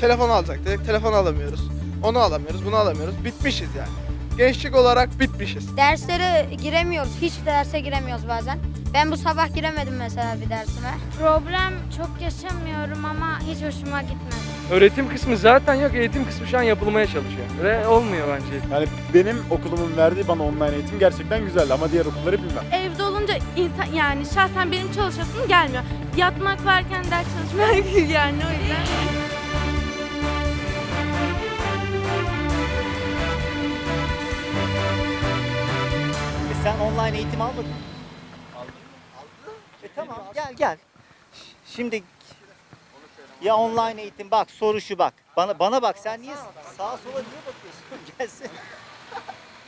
Telefon alacaktık. Telefon alamıyoruz. Onu alamıyoruz, bunu alamıyoruz. Bitmişiz yani. Gençlik olarak bitmişiz. Derslere giremiyoruz. Hiç derse giremiyoruz bazen. Ben bu sabah giremedim mesela bir dersime. Problem çok yaşamıyorum ama hiç hoşuma gitmedi. Öğretim kısmı zaten yok, eğitim kısmı şu an yapılmaya çalışıyor. Ve olmuyor bence. Yani benim okulumun verdiği bana online eğitim gerçekten güzeldi ama diğer okulları bilmem. Evde olunca insan yani şahsen benim çalışasım gelmiyor. Yatmak varken ders çalışmak yani o yüzden. Online eğitim almadın mı? Aldım. E tamam gel gel. Şimdi ya online eğitim bak soru şu bak. Bana bana bak sen niye sağa sola niye bakıyorsun? Gelsin.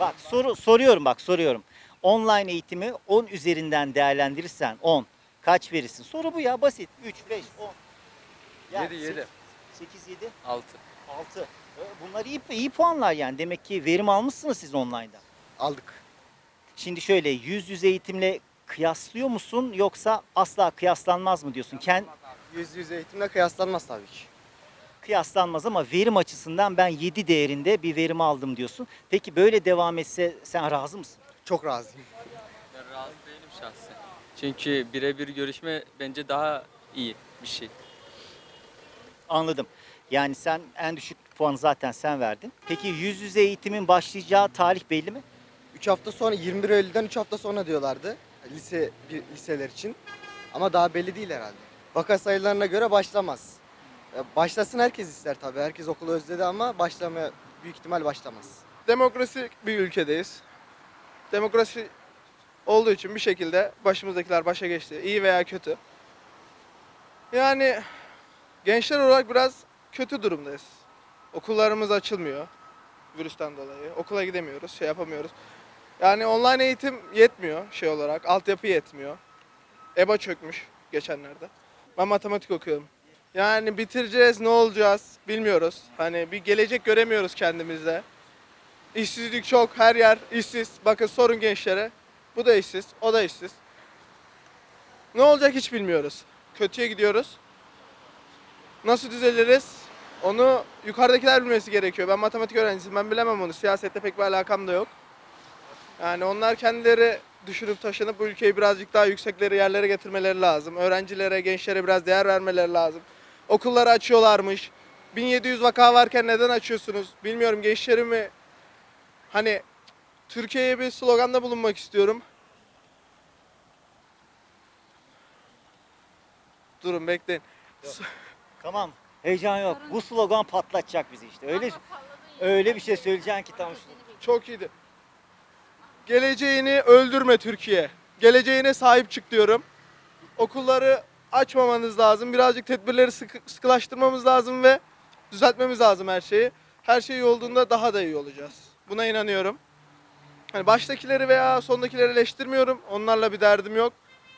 bak soru soruyorum bak soruyorum. Online eğitimi 10 üzerinden değerlendirirsen 10 kaç verirsin? Soru bu ya basit. 3 5 10. Yedi, yedi. 8 7 6. 6. Bunlar iyi iyi puanlar yani. Demek ki verim almışsınız siz online'da. Aldık. Şimdi şöyle yüz yüze eğitimle kıyaslıyor musun yoksa asla kıyaslanmaz mı diyorsun? Kend Yüz yüze eğitimle kıyaslanmaz tabii ki. kıyaslanmaz ama verim açısından ben 7 değerinde bir verim aldım diyorsun. Peki böyle devam etse sen razı mısın? Çok razıyım. Ben razı değilim şahsen. Çünkü birebir görüşme bence daha iyi bir şey. Anladım. Yani sen en düşük puanı zaten sen verdin. Peki yüz yüze eğitimin başlayacağı tarih belli mi? 3 hafta sonra 21 Eylül'den 3 hafta sonra diyorlardı. Lise bir, liseler için. Ama daha belli değil herhalde. Vaka sayılarına göre başlamaz. Başlasın herkes ister tabii. Herkes okulu özledi ama başlamaya büyük ihtimal başlamaz. Demokrasi bir ülkedeyiz. Demokrasi olduğu için bir şekilde başımızdakiler başa geçti. iyi veya kötü. Yani gençler olarak biraz kötü durumdayız. Okullarımız açılmıyor virüsten dolayı. Okula gidemiyoruz, şey yapamıyoruz. Yani online eğitim yetmiyor şey olarak, altyapı yetmiyor. EBA çökmüş geçenlerde. Ben matematik okuyorum. Yani bitireceğiz, ne olacağız bilmiyoruz. Hani bir gelecek göremiyoruz kendimizde. İşsizlik çok, her yer işsiz. Bakın sorun gençlere. Bu da işsiz, o da işsiz. Ne olacak hiç bilmiyoruz. Kötüye gidiyoruz. Nasıl düzeliriz? Onu yukarıdakiler bilmesi gerekiyor. Ben matematik öğrencisiyim. Ben bilemem onu. Siyasette pek bir alakam da yok. Yani onlar kendileri düşünüp taşınıp bu ülkeyi birazcık daha yüksekleri yerlere getirmeleri lazım. Öğrencilere, gençlere biraz değer vermeleri lazım. Okulları açıyorlarmış. 1700 vaka varken neden açıyorsunuz? Bilmiyorum gençlerimi hani Türkiye'ye bir sloganda bulunmak istiyorum. Durun bekleyin. Tamam. Heyecan yok. Bu slogan patlatacak bizi işte. Öyle öyle bir şey söyleyeceksin ki tam şu- Çok iyiydi. Geleceğini öldürme Türkiye. Geleceğine sahip çık diyorum. Okulları açmamanız lazım. Birazcık tedbirleri sıkı, sıkılaştırmamız lazım ve düzeltmemiz lazım her şeyi. Her şey olduğunda daha da iyi olacağız. Buna inanıyorum. Hani baştakileri veya sondakileri eleştirmiyorum. Onlarla bir derdim yok.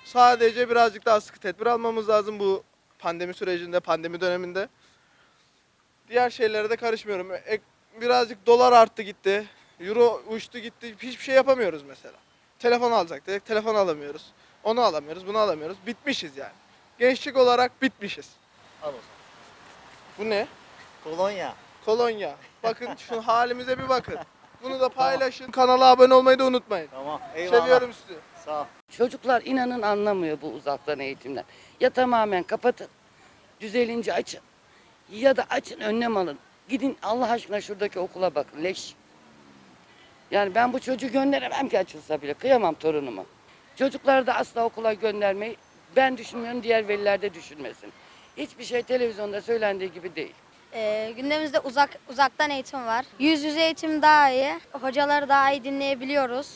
Sadece birazcık daha sıkı tedbir almamız lazım bu pandemi sürecinde, pandemi döneminde. Diğer şeylere de karışmıyorum. Ek- birazcık dolar arttı gitti. Euro uçtu gitti. Hiçbir şey yapamıyoruz mesela. Telefon alacaktık. Telefon alamıyoruz. Onu alamıyoruz, bunu alamıyoruz. Bitmişiz yani. Gençlik olarak bitmişiz. Al o zaman. Bu ne? Kolonya. Kolonya. Bakın şu halimize bir bakın. Bunu da paylaşın. Kanala abone olmayı da unutmayın. Tamam. Eyvallah. Seviyorum sizi. Sağ ol. Çocuklar inanın anlamıyor bu uzaktan eğitimden. Ya tamamen kapatın, düzelince açın. Ya da açın önlem alın. Gidin Allah aşkına şuradaki okula bakın leş. Yani ben bu çocuğu gönderemem ki açılsa bile. Kıyamam torunumu. Çocukları da asla okula göndermeyi ben düşünmüyorum diğer veliler de düşünmesin. Hiçbir şey televizyonda söylendiği gibi değil. Ee, gündemimizde uzak uzaktan eğitim var. Yüz yüze eğitim daha iyi. Hocaları daha iyi dinleyebiliyoruz.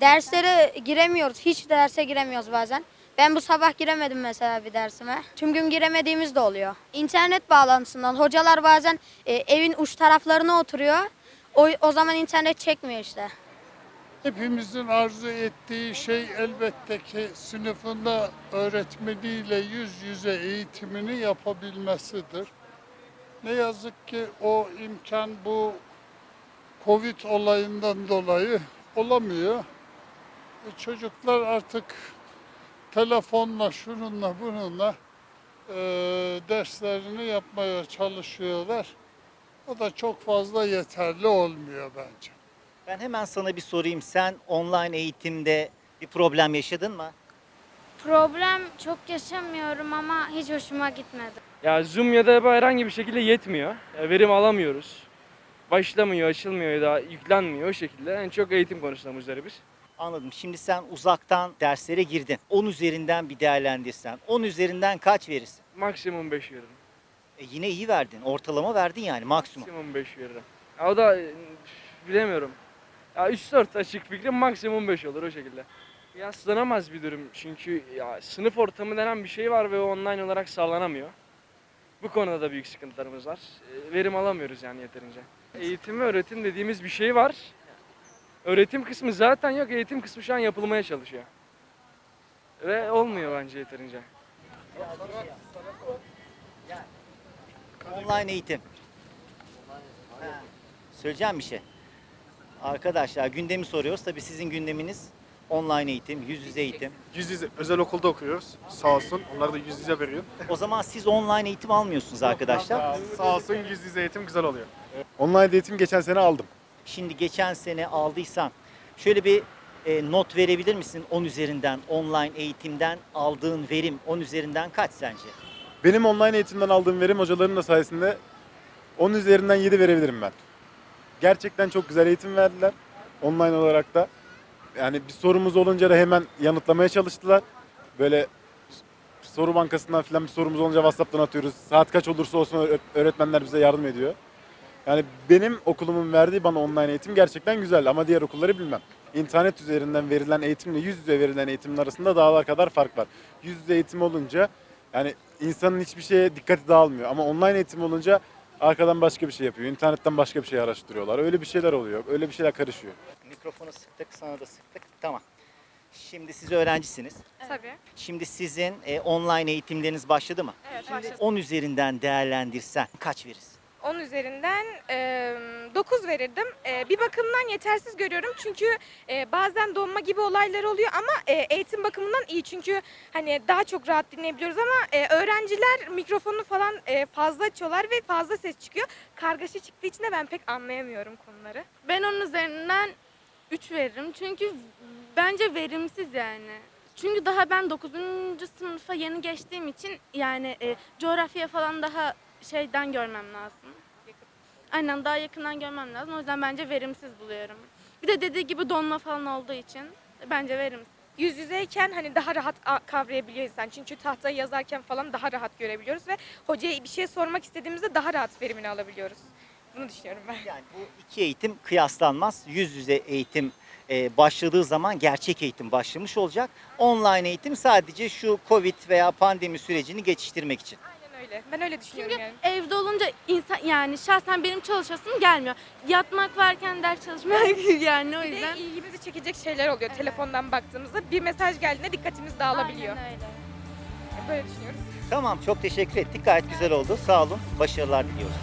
Derslere giremiyoruz. Hiç derse giremiyoruz bazen. Ben bu sabah giremedim mesela bir dersime. Tüm gün giremediğimiz de oluyor. İnternet bağlantısından hocalar bazen e, evin uç taraflarına oturuyor. O, o zaman internet çekmiyor işte. Hepimizin arzu ettiği şey elbette ki sınıfında öğretmeniyle yüz yüze eğitimini yapabilmesidir. Ne yazık ki o imkan bu Covid olayından dolayı olamıyor. E, Çocuklar artık telefonla, şununla, bununla e, derslerini yapmaya çalışıyorlar. O da çok fazla yeterli olmuyor bence. Ben hemen sana bir sorayım. Sen online eğitimde bir problem yaşadın mı? Problem çok yaşamıyorum ama hiç hoşuma gitmedi. Ya Zoom ya da herhangi bir şekilde yetmiyor. Ya verim alamıyoruz. Başlamıyor, açılmıyor ya da yüklenmiyor o şekilde. En çok eğitim konusunda muzdaribiz. Anladım. Şimdi sen uzaktan derslere girdin. 10 üzerinden bir değerlendirsen. 10 üzerinden kaç verirsin? Maksimum 5 veririm. E yine iyi verdin. Ortalama verdin yani maksimum. Maksimum 5 veririm. Ya o da e, bilemiyorum. Ya 3-4 açık fikrim maksimum 5 olur o şekilde. Yaslanamaz bir durum çünkü ya sınıf ortamı denen bir şey var ve o online olarak sağlanamıyor. Bu konuda da büyük sıkıntılarımız var. E, Verim alamıyoruz yani yeterince. Eğitim ve öğretim dediğimiz bir şey var. Öğretim kısmı zaten yok, eğitim kısmı şu an yapılmaya çalışıyor. Ve olmuyor bence yeterince. Online eğitim. Ha, Söyleyeceğim bir şey. Arkadaşlar gündemi soruyoruz. Tabii sizin gündeminiz online eğitim, yüz yüze eğitim. Yüz yüze özel okulda okuyoruz. Sağ olsun. Onlar da yüz yüze veriyor. O zaman siz online eğitim almıyorsunuz arkadaşlar. Sağ olsun yüz yüze eğitim güzel oluyor. Online eğitim geçen sene aldım. Şimdi geçen sene aldıysan şöyle bir e, not verebilir misin 10 üzerinden online eğitimden aldığın verim 10 üzerinden kaç sence? Benim online eğitimden aldığım verim hocaların da sayesinde 10 üzerinden 7 verebilirim ben. Gerçekten çok güzel eğitim verdiler. Online olarak da. Yani bir sorumuz olunca da hemen yanıtlamaya çalıştılar. Böyle soru bankasından falan bir sorumuz olunca WhatsApp'tan atıyoruz. Saat kaç olursa olsun öğ- öğretmenler bize yardım ediyor. Yani benim okulumun verdiği bana online eğitim gerçekten güzel ama diğer okulları bilmem. İnternet üzerinden verilen eğitimle yüz yüze verilen eğitimin arasında dağlar kadar fark var. Yüz yüze eğitim olunca yani insanın hiçbir şeye dikkati dağılmıyor ama online eğitim olunca arkadan başka bir şey yapıyor. internetten başka bir şey araştırıyorlar. Öyle bir şeyler oluyor. Öyle bir şeyler karışıyor. Mikrofonu sıktık, sana da sıktık. Tamam. Şimdi siz öğrencisiniz. Tabii. Şimdi sizin e, online eğitimleriniz başladı mı? Evet başladım. 10 üzerinden değerlendirsen kaç verirsin? 10 üzerinden 9 verirdim. E, bir bakımdan yetersiz görüyorum çünkü e, bazen donma gibi olaylar oluyor ama e, eğitim bakımından iyi çünkü hani daha çok rahat dinleyebiliyoruz ama e, öğrenciler mikrofonu falan e, fazla açıyorlar ve fazla ses çıkıyor. Kargaşa çıktığı için de ben pek anlayamıyorum konuları. Ben onun üzerinden 3 veririm. Çünkü bence verimsiz yani. Çünkü daha ben 9. sınıfa yeni geçtiğim için yani e, coğrafya falan daha şeyden görmem lazım. Aynen daha yakından görmem lazım. O yüzden bence verimsiz buluyorum. Bir de dediği gibi donma falan olduğu için bence verimsiz. Yüz yüzeyken hani daha rahat a- kavrayabiliyor insan. Çünkü tahtayı yazarken falan daha rahat görebiliyoruz ve hocaya bir şey sormak istediğimizde daha rahat verimini alabiliyoruz. Bunu düşünüyorum ben. Yani bu iki eğitim kıyaslanmaz. Yüz yüze eğitim e, başladığı zaman gerçek eğitim başlamış olacak. Online eğitim sadece şu Covid veya pandemi sürecini geçiştirmek için. Öyle. Ben öyle düşünüyorum Çünkü yani. evde olunca insan yani şahsen benim çalışasım gelmiyor. Yatmak varken ders çalışmak yani o Bir de yüzden. ilgimizi çekecek şeyler oluyor telefondan baktığımızda. Bir mesaj geldiğinde dikkatimiz dağılabiliyor. Aynen öyle. Böyle düşünüyoruz. Tamam çok teşekkür ettik. Gayet güzel oldu. Sağ olun. Başarılar diliyoruz.